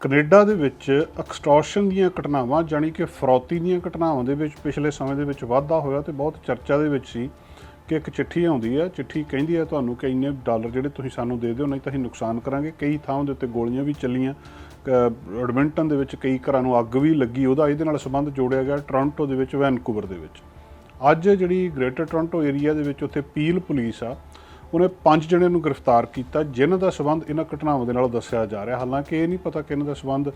Canada ਦੇ ਵਿੱਚ extortion ਦੀਆਂ ਘਟਨਾਵਾਂ ਜਾਨੀ ਕਿ ਫਰੌਤੀ ਦੀਆਂ ਘਟਨਾਵਾਂ ਦੇ ਵਿੱਚ ਪਿਛਲੇ ਸਮੇਂ ਦੇ ਵਿੱਚ ਵਾਧਾ ਹੋਇਆ ਤੇ ਬਹੁਤ ਚਰਚਾ ਦੇ ਵਿੱਚ ਸੀ ਕਿ ਇੱਕ ਚਿੱਠੀ ਆਉਂਦੀ ਹੈ। ਚਿੱਠੀ ਕਹਿੰਦੀ ਹੈ, ਤੁਹਾਨੂੰ ਕਿ ਇੰਨੇ ਡਾਲਰ ਜਿਹੜੇ ਤੁਸੀਂ ਸਾਨੂੰ ਦੇ ਦਿਓ, ਨਹੀਂ ਤਾਂ ਅਸੀਂ ਨੁਕਸਾਨ ਕਰਾਂਗੇ। ਕਈ ਥਾਵਾਂ ਦੇ ਉੱਤੇ ਗੋਲੀਆਂ ਵੀ ਚੱਲੀਆਂ। ਕ- ਐਡਮਿੰਟਨ ਦੇ ਵਿੱਚ ਕਈ ਘਰਾਂ ਨੂੰ ਅੱਗ ਵੀ ਲੱਗੀ। ਉਹਦਾ ਇਹਦੇ ਨਾਲ ਸੰਬੰਧ ਜੋੜਿਆ ਗਿਆ ਟੋਰਾਂਟੋ ਦੇ ਵਿੱਚ, ਵੈਨਕੂਵਰ ਦੇ ਵਿੱਚ। ਅੱਜ ਜਿਹੜੀ ਗ੍ਰੇਟਰ ਟੋਰਾਂਟੋ ਏਰੀਆ ਦੇ ਵਿੱਚ ਉੱਥੇ ਪੀਲ ਪੁਲਿਸ ਆ ਉਹਨੇ ਪੰਜ ਜਣਿਆਂ ਨੂੰ ਗ੍ਰਿਫਤਾਰ ਕੀਤਾ, ਜਿਨ੍ਹਾਂ ਦਾ ਸਬੰਧ ਇਹਨਾਂ ਘਟਨਾਵਾਂ ਦੇ ਨਾਲ ਦੱਸਿਆ ਜਾ ਰਿਹਾ। ਹਾਲਾਂਕਿ ਇਹ ਨਹੀਂ ਪਤਾ ਕਿ ਇਹਨਾਂ ਦਾ ਸਬੰਧ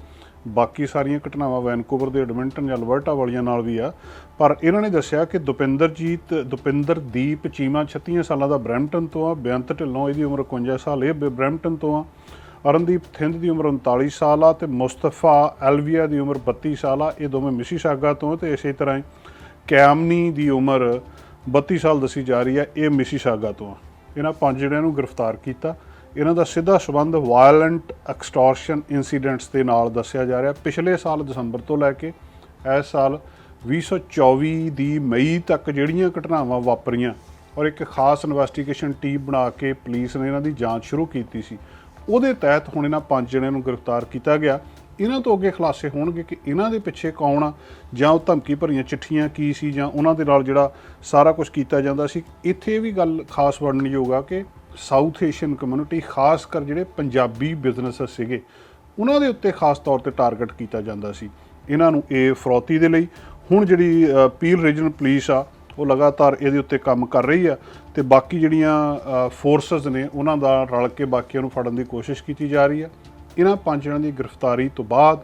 ਬਾਕੀ ਸਾਰੀਆਂ ਘਟਨਾਵਾਂ ਵੈਨਕੂਵਰ ਦੇ ਐਡਮਿੰਟਨ ਜਾਂ ਅਲਬਰਟਾ ਵਾਲੀਆਂ ਨਾਲ ਵੀ ਆ, ਪਰ ਇਹਨਾਂ ਨੇ ਦੱਸਿਆ ਕਿ ਦੁਪਿੰਦਰਜੀਤ, ਦੁਪਿੰਦਰਦੀਪ ਚੀਮਾ 36 ਸਾਲਾਂ ਦਾ ਬ੍ਰੈਂਪਟਨ ਤੋਂ ਆ, ਬੇਅੰਤ ਢਿੱਲੋਂ ਇਹਦੀ ਉਮਰ 51 ਸਾਲ, ਇਹ ਬ- ਬ੍ਰੈਂਪਟਨ ਤੋਂ ਆ। ਅਰਨਦੀਪ ਥਿੰਦ ਦੀ ਉਮਰ 39 ਸਾਲ ਆ ਤੇ ਮੁਸਤਫਾ ਐਲਵੀਆ ਦੀ ਉਮਰ 32 ਸਾਲ ਆ, ਇਹ ਦੋਵੇਂ ਮਿਸੀਸਾਗਾ ਤੋਂ ਆ ਤੇ ਇਸੇ ਤਰ੍ਹਾਂ ਹੀ ਕੈਮਨੀ ਦੀ ਉਮਰ 32 ਸਾਲ ਦੱਸੀ ਜਾ ਰਹੀ ਹੈ ਇਹ ਮਿਸੀਸਾਗਾ ਤੋਂ ਆ। ਇਹਨਾਂ ਪੰਜ ਜਣਿਆਂ ਨੂੰ ਗ੍ਰਿਫਤਾਰ ਕੀਤਾ। ਇਹਨਾਂ ਦਾ ਸਿੱਧਾ ਸੰਬੰਧ ਵਾਇਲੈਂਟ ਐਕਸਟੋਰਸ਼ਨ ਇਨਸੀਡੈਂਟਸ ਦੇ ਨਾਲ ਦੱਸਿਆ ਜਾ ਰਿਹਾ। ਪਿਛਲੇ ਸਾਲ ਦਸੰਬਰ ਤੋਂ ਲੈ ਕੇ ਇਸ ਸਾਲ 2024 ਦੀ ਮਈ ਤੱਕ ਜਿਹੜੀਆਂ ਘਟਨਾਵਾਂ ਵਾਪਰੀਆਂ ਔਰ ਇੱਕ ਖਾਸ ਇਨਵੈਸਟੀਗੇਸ਼ਨ ਟੀਮ ਬਣਾ ਕੇ ਪੁਲਿਸ ਨੇ ਇਹਨਾਂ ਦੀ ਜਾਂਚ ਸ਼ੁਰੂ ਕੀਤੀ ਸੀ। ਉਹਦੇ ਤਹਿਤ ਹੁਣ ਇਹਨਾਂ ਪੰਜ ਜਣਿਆਂ ਨੂੰ ਗ੍ਰਿਫਤਾਰ ਕੀਤਾ ਗਿਆ। ਇਹਨਾਂ ਤੋਂ ਅੱਗੇ ਖੁਲਾਸੇ ਹੋਣਗੇ ਕਿ ਇਹਨਾਂ ਦੇ ਪਿੱਛੇ ਕੌਣ ਆ? ਜਾਂ ਉਹ ਧਮਕੀ ਭਰੀਆਂ ਚਿੱਠੀਆਂ ਕੀ ਸੀ? ਜਾਂ ਉਹਨਾਂ ਦੇ ਨਾਲ ਜਿਹੜਾ ਸਾਰਾ ਕੁਝ ਕੀਤਾ ਜਾਂਦਾ ਸੀ? ਇੱਥੇ ਇਹ ਵੀ ਗੱਲ ਖਾਸ ਵਰਣਨਯੋਗ ਆ ਕਿ ਸਾਊਥ ਏਸ਼ੀਅਨ ਕਮਿਊਨਿਟੀ ਖਾਸ ਕਰ ਜਿਹੜੇ ਪੰਜਾਬੀ ਬਿਜ਼ਨਸ ਸੀਗੇ ਉਹਨਾਂ ਦੇ ਉੱਤੇ ਖਾਸ ਤੌਰ ਤੇ ਟਾਰਗੇਟ ਕੀਤਾ ਜਾਂਦਾ ਸੀ। ਇਹਨਾਂ ਨੂੰ ਇਹ ਫਰੌਤੀ ਦੇ ਲਈ ਹੁਣ ਜਿਹੜੀ ਅ, ਪੀਲ ਰੀਜਨਲ ਪੁਲਿਸ ਆ ਉਹ ਲਗਾਤਾਰ ਇਹਦੇ ਉੱਤੇ ਕੰਮ ਕਰ ਰਹੀ ਆ ਤੇ ਬਾਕੀ ਜਿਹੜੀਆਂ ਫੋਰਸਸ ਨੇ ਉਹਨਾਂ ਦਾ ਰਲ ਕੇ ਬਾਕੀਆਂ ਨੂੰ ਫੜਨ ਦੀ ਕੋਸ਼ਿਸ਼ ਕੀਤੀ ਜਾ ਰਹੀ ਆ। ਇਹਨਾਂ ਪੰਜ ਜਣਾਂ ਦੀ ਗ੍ਰਿਫਤਾਰੀ ਤੋਂ ਬਾਅਦ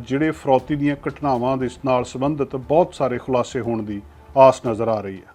ਜਿਹੜੇ ਫਰੌਤੀ ਦੀਆਂ ਘਟਨਾਵਾਂ ਦੇ ਨਾਲ ਸੰਬੰਧਿਤ ਬਹੁਤ ਸਾਰੇ ਖੁਲਾਸੇ ਹੋਣ ਦੀ ਆਸ ਨਜ਼ਰ ਆ ਰਹੀ ਹੈ।